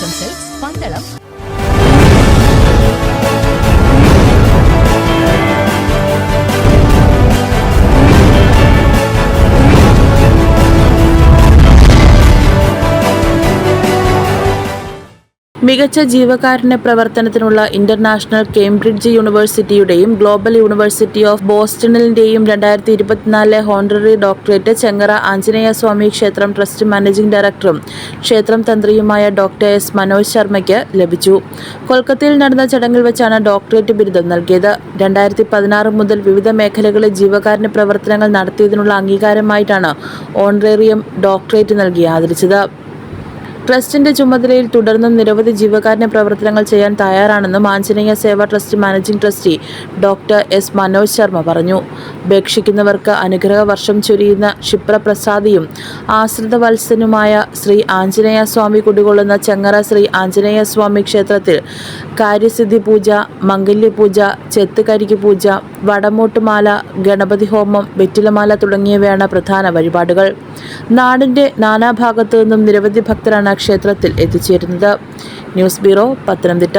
themselves Pandalam മികച്ച ജീവകാരുണ്യ പ്രവർത്തനത്തിനുള്ള ഇന്റർനാഷണൽ കേംബ്രിഡ്ജ് യൂണിവേഴ്സിറ്റിയുടെയും ഗ്ലോബൽ യൂണിവേഴ്സിറ്റി ഓഫ് ബോസ്റ്റണിന്റെയും രണ്ടായിരത്തി ഇരുപത്തിനാലിലെ ഹോണററി ഡോക്ടറേറ്റ് ചെങ്ങറ ആഞ്ജനേയ സ്വാമി ക്ഷേത്രം ട്രസ്റ്റ് മാനേജിംഗ് ഡയറക്ടറും ക്ഷേത്രം തന്ത്രിയുമായ ഡോക്ടർ എസ് മനോജ് ശർമ്മയ്ക്ക് ലഭിച്ചു. കൊൽക്കത്തയിൽ നടന്ന ചടങ്ങിൽ വെച്ചാണ് ഡോക്ടറേറ്റ് ബിരുദം നൽകിയത്. രണ്ടായിരത്തി പതിനാറ് മുതൽ വിവിധ മേഖലകളിൽ ജീവകാരുണ്യ പ്രവർത്തനങ്ങൾ നടത്തിയതിനുള്ള അംഗീകാരമായിട്ടാണ് ഓണറേറിയം ഡോക്ടറേറ്റ് നൽകി ആദരിച്ചത്. ട്രസ്റ്റിന്റെ ചുമതലയിൽ തുടർന്നും നിരവധി ജീവകാരുണ്യ പ്രവർത്തനങ്ങൾ ചെയ്യാൻ തയ്യാറാണെന്നും Anjaneya Seva trust managing trustee doctor S Manoj Sharma പറഞ്ഞു. ഉപേക്ഷിക്കുന്നവർക്ക് അനുഗ്രഹ വർഷം ചൊരിയുന്ന ക്ഷിപ്രപ്രസാദിയും ആശ്രിത വത്സനുമായ ശ്രീ ആഞ്ജനേയ സ്വാമി കുടികൊള്ളുന്ന ചെങ്ങറ ശ്രീ ആഞ്ജനേയ സ്വാമി ക്ഷേത്രത്തിൽ കാര്യസിദ്ധി പൂജ മംഗല്യപൂജ ചെത്തുകരിക്ക് പൂജ വടമോട്ടുമാല ഗണപതി ഹോമം വെറ്റിലമാല തുടങ്ങിയവയാണ് പ്രധാന വഴിപാടുകൾ. നാടിന്റെ നാനാഭാഗത്തു നിന്നും നിരവധി ഭക്തരാണ് ക്ഷേത്രത്തിൽ എത്തിച്ചേരുന്നത്. News bureau Pathanamthitta.